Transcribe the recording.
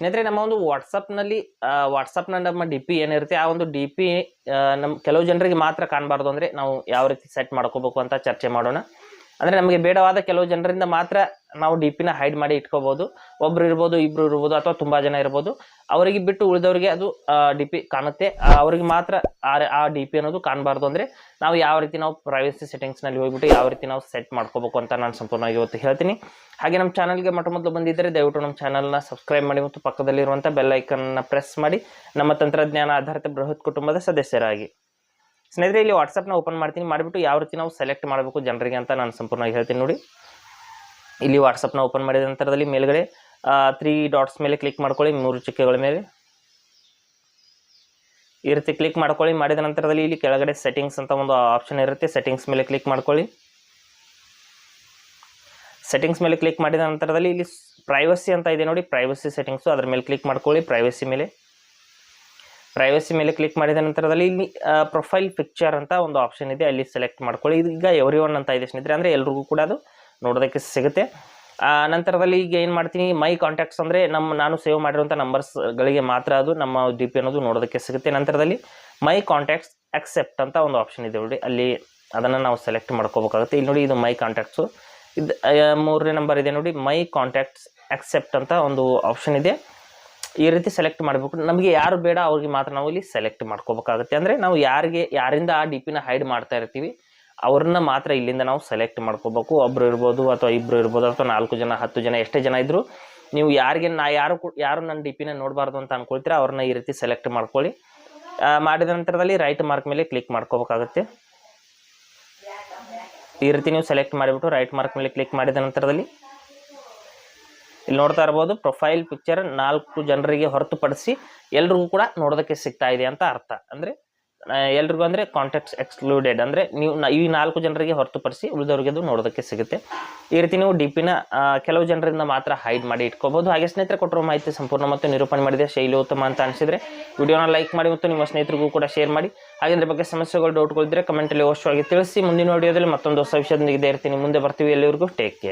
ಸ್ನೇಹಿತರೆ, ನಮ್ಮ ಒಂದು ವಾಟ್ಸಪ್ನಲ್ಲಿ ವಾಟ್ಸಪ್ನ ನಮ್ಮ ಡಿ ಪಿ ಏನಿರುತ್ತೆ, ಆ ಒಂದು ಡಿ ಪಿ ನಮ್ಮ ಕೆಲವು ಜನರಿಗೆ ಮಾತ್ರ ಕಾಣಬಾರ್ದು ಅಂದರೆ ನಾವು ಯಾವ ರೀತಿ ಸೆಟ್ ಮಾಡ್ಕೋಬೇಕು ಅಂತ ಚರ್ಚೆ ಮಾಡೋಣ. ಅಂದರೆ ನಮಗೆ ಬೇಡವಾದ ಕೆಲವು ಜನರಿಂದ ಮಾತ್ರ ನಾವು ಡಿ ಪಿನ ಹೈಡ್ ಮಾಡಿ ಇಟ್ಕೋಬೋದು ಒಬ್ರು ಇರ್ಬೋದು, ಇಬ್ರು ಇರ್ಬೋದು ಅಥವಾ ತುಂಬ ಜನ ಇರ್ಬೋದು. ಅವರಿಗೆ ಬಿಟ್ಟು ಉಳಿದವರಿಗೆ ಅದು ಡಿ ಪಿ ಕಾಣುತ್ತೆ. ಅವ್ರಿಗೆ ಮಾತ್ರ ಆ ಡಿ ಪಿ ಅನ್ನೋದು ಕಾಣಬಾರ್ದು ಅಂದರೆ ನಾವು ಯಾವ ರೀತಿ ನಾವು ಪ್ರೈವಸಿ ಸೆಟ್ಟಿಂಗ್ಸ್ನಲ್ಲಿ ಹೋಗ್ಬಿಟ್ಟು ಯಾವ ರೀತಿ ನಾವು ಸೆಟ್ ಮಾಡ್ಕೋಬೇಕು ಅಂತ ನಾನು ಸಂಪೂರ್ಣವಾಗಿ ಇವತ್ತು ಹೇಳ್ತೀನಿ. ಹಾಗೆ ನಮ್ಮ ಚಾನಲ್ಗೆ ಮೊಟ್ಟ ಮೊದಲು ಬಂದಿದ್ದರೆ ದಯವಿಟ್ಟು ನಮ್ಮ ಚಾನಲ್ನ ಸಬ್ಸ್ಕ್ರೈಬ್ ಮಾಡಿ ಮತ್ತು ಪಕ್ಕದಲ್ಲಿರುವಂಥ ಬೆಲ್ಲೈಕನ್ನ ಪ್ರೆಸ್ ಮಾಡಿ. ನಮ್ಮ ತಂತ್ರಜ್ಞಾನ ಆಧಾರಿತ ಬೃಹತ್ ಕುಟುಂಬದ ಸದಸ್ಯರಾಗಿ. ಸ್ನೇಹಿತರೆ, ಇಲ್ಲಿ ವಾಟ್ಸಪ್ನ ಓಪನ್ ಮಾಡ್ತೀನಿ. ಮಾಡಿಬಿಟ್ಟು ಯಾವ ರೀತಿ ನಾವು ಸೆಲೆಕ್ಟ್ ಮಾಡಬೇಕು ಜನರಿಗೆ ಅಂತ ನಾನು ಸಂಪೂರ್ಣವಾಗಿ ಹೇಳ್ತೀನಿ ನೋಡಿ. ಇಲ್ಲಿ ವಾಟ್ಸಪ್ನ ಓಪನ್ ಮಾಡಿದ ನಂತರದಲ್ಲಿ ಮೇಲ್ಗಡೆ ತ್ರೀ ಡಾಟ್ಸ್ ಮೇಲೆ ಕ್ಲಿಕ್ ಮಾಡ್ಕೊಳ್ಳಿ, ಮೂರು ಚುಕ್ಕೆಗಳ ಮೇಲೆ. ಈ ರೀತಿ ಕ್ಲಿಕ್ ಮಾಡ್ಕೊಳ್ಳಿ. ಮಾಡಿದ ನಂತರದಲ್ಲಿ ಇಲ್ಲಿ ಕೆಳಗಡೆ ಸೆಟ್ಟಿಂಗ್ಸ್ ಅಂತ ಒಂದು ಆಪ್ಷನ್ ಇರುತ್ತೆ. ಸೆಟ್ಟಿಂಗ್ಸ್ ಮೇಲೆ ಕ್ಲಿಕ್ ಮಾಡ್ಕೊಳ್ಳಿ. ಸೆಟ್ಟಿಂಗ್ಸ್ ಮೇಲೆ ಕ್ಲಿಕ್ ಮಾಡಿದ ನಂತರದಲ್ಲಿ ಇಲ್ಲಿ ಪ್ರೈವಸಿ ಅಂತ ಇದೆ ನೋಡಿ. ಪ್ರೈವಸಿ ಸೆಟ್ಟಿಂಗ್ಸು ಅದ್ರ ಮೇಲೆ ಕ್ಲಿಕ್ ಮಾಡ್ಕೊಳ್ಳಿ. ಪ್ರೈವಸಿ ಮೇಲೆ. ಪ್ರೈವಸಿ ಮೇಲೆ ಕ್ಲಿಕ್ ಮಾಡಿದ ನಂತರದಲ್ಲಿ ಇಲ್ಲಿ ಪ್ರೊಫೈಲ್ ಪಿಕ್ಚರ್ ಅಂತ ಒಂದು ಆಪ್ಷನ್ ಇದೆ. ಅಲ್ಲಿ ಸೆಲೆಕ್ಟ್ ಮಾಡ್ಕೊಳ್ಳಿ. ಈಗ ಎವ್ರಿ ಒನ್ ಅಂತ ಇದೆ ಸ್ನೇಹಿತರೆ. ಅಂದರೆ ಎಲ್ರಿಗೂ ಕೂಡ ಅದು ನೋಡೋದಕ್ಕೆ ಸಿಗುತ್ತೆ. ನಂತರದಲ್ಲಿ ಈಗ ಏನು ಮಾಡ್ತೀನಿ? ಮೈ ಕಾಂಟ್ಯಾಕ್ಟ್ಸ್ ಅಂದರೆ ನಮ್ಮ ನಾನು ಸೇವ್ ಮಾಡಿರುವಂಥ ನಂಬರ್ಸ್ಗಳಿಗೆ ಮಾತ್ರ ಅದು ನಮ್ಮ ಡಿ ಪಿ ಅನ್ನೋದು ನೋಡೋದಕ್ಕೆ ಸಿಗುತ್ತೆ. ನಂತರದಲ್ಲಿ ಮೈ ಕಾಂಟ್ಯಾಕ್ಟ್ಸ್ ಅಕ್ಸೆಪ್ಟ್ ಅಂತ ಒಂದು ಆಪ್ಷನ್ ಇದೆ ನೋಡಿ. ಅಲ್ಲಿ ಅದನ್ನು ನಾವು ಸೆಲೆಕ್ಟ್ ಮಾಡ್ಕೋಬೇಕಾಗುತ್ತೆ. ಇಲ್ಲಿ ನೋಡಿ ಇದು ಮೈ ಕಾಂಟ್ಯಾಕ್ಟ್ಸು ಇದು ಮೂರನೇ ನಂಬರ್ ಇದೆ ನೋಡಿ. ಮೈ ಕಾಂಟ್ಯಾಕ್ಟ್ಸ್ ಅಕ್ಸೆಪ್ಟ್ ಅಂತ ಒಂದು ಆಪ್ಷನ್ ಇದೆ. ಈ ರೀತಿ ಸೆಲೆಕ್ಟ್ ಮಾಡಬೇಕು. ನಮಗೆ ಯಾರು ಬೇಡ ಅವ್ರಿಗೆ ಮಾತ್ರ ನಾವು ಇಲ್ಲಿ ಸೆಲೆಕ್ಟ್ ಮಾಡ್ಕೋಬೇಕಾಗುತ್ತೆ. ಅಂದರೆ ನಾವು ಯಾರಿಗೆ, ಯಾರಿಂದ ಆ ಡಿ ಪಿನ ಹೈಡ್ ಮಾಡ್ತಾ ಇರ್ತೀವಿ, ಅವ್ರನ್ನ ಮಾತ್ರ ಇಲ್ಲಿಂದ ನಾವು ಸೆಲೆಕ್ಟ್ ಮಾಡ್ಕೋಬೇಕು. ಒಬ್ರು ಇರ್ಬೋದು ಅಥವಾ ಇಬ್ಬರು ಇರ್ಬೋದು ಅಥವಾ ನಾಲ್ಕು ಜನ, ಹತ್ತು ಜನ, ಎಷ್ಟೇ ಜನ ಇದ್ದರೂ ನೀವು ಯಾರಿಗೆ, ನಾ ಯಾರು ಯಾರು ನನ್ನ ಡಿ ಪಿನ ನೋಡಬಾರ್ದು ಅಂತ ಅನ್ಕೊಳ್ತೀರ, ಅವ್ರನ್ನ ಈ ರೀತಿ ಸೆಲೆಕ್ಟ್ ಮಾಡ್ಕೊಳ್ಳಿ. ಮಾಡಿದ ನಂತರದಲ್ಲಿ ರೈಟ್ ಮಾರ್ಕ್ ಮೇಲೆ ಕ್ಲಿಕ್ ಮಾಡ್ಕೋಬೇಕಾಗುತ್ತೆ. ಈ ರೀತಿ ನೀವು ಸೆಲೆಕ್ಟ್ ಮಾಡಿಬಿಟ್ಟು ರೈಟ್ ಮಾರ್ಕ್ ಮೇಲೆ ಕ್ಲಿಕ್ ಮಾಡಿದ ನಂತರದಲ್ಲಿ ಇಲ್ಲಿ ನೋಡ್ತಾ ಇರ್ಬೋದು ಪ್ರೊಫೈಲ್ ಪಿಕ್ಚರ್ ನಾಲ್ಕು ಜನರಿಗೆ ಹೊರತುಪಡಿಸಿ ಎಲ್ರಿಗೂ ಕೂಡ ನೋಡೋದಕ್ಕೆ ಸಿಗ್ತಾ ಇದೆ ಅಂತ ಅರ್ಥ. ಅಂದರೆ ಎಲ್ರಿಗೂ ಅಂದರೆ ಕಾಂಟ್ಯಾಕ್ಟ್ಸ್ ಎಕ್ಸ್ಕ್ಲೂಡೆಡ್ ಅಂದರೆ ನೀವು ಈ ನಾಲ್ಕು ಜನರಿಗೆ ಹೊರತುಪಡಿಸಿ ಉಳಿದವರಿಗೆ ಅದು ನೋಡೋದಕ್ಕೆ ಸಿಗುತ್ತೆ. ಈ ರೀತಿ ನೀವು ಡಿ ಪಿನ ಕೆಲವು ಜನರಿಂದ ಮಾತ್ರ ಹೈಡ್ ಮಾಡಿ ಇಟ್ಕೋಬಹುದು ಹಾಗೆ ಸ್ನೇಹಿತರೆ, ಕೊಟ್ಟಿರೋ ಮಾಹಿತಿ ಸಂಪೂರ್ಣ ಮತ್ತು ನಿರೂಪಣೆ ಮಾಡಿದೆ. ಶೈಲಿ ಉತ್ತಮ ಅಂತ ಅನಿಸಿದರೆ ವಿಡಿಯೋನ ಲೈಕ್ ಮಾಡಿ ಮತ್ತು ನಿಮ್ಮ ಸ್ನೇಹಿತರಿಗೂ ಕೂಡ ಶೇರ್ ಮಾಡಿ. ಹಾಗೆ ಅದ್ರ ಬಗ್ಗೆ ಸಮಸ್ಯೆಗಳು ಡೌಟ್ಗಳಿದ್ದರೆ ಕಮೆಂಟಲ್ಲಿ ಅವಶ್ಯವಾಗಿ ತಿಳಿಸಿ. ಮುಂದಿನ ವಿಡಿಯೋದಲ್ಲಿ ಮತ್ತೊಂದು ಹೊಸ ವಿಷಯದೊಂದಿಗೆ ಇದೇ ಇರ್ತೀನಿ ಮುಂದೆ ಬರ್ತೀವಿ. ಎಲ್ಲಿವರೆಗೂ ಟೇಕ್ ಕೇರ್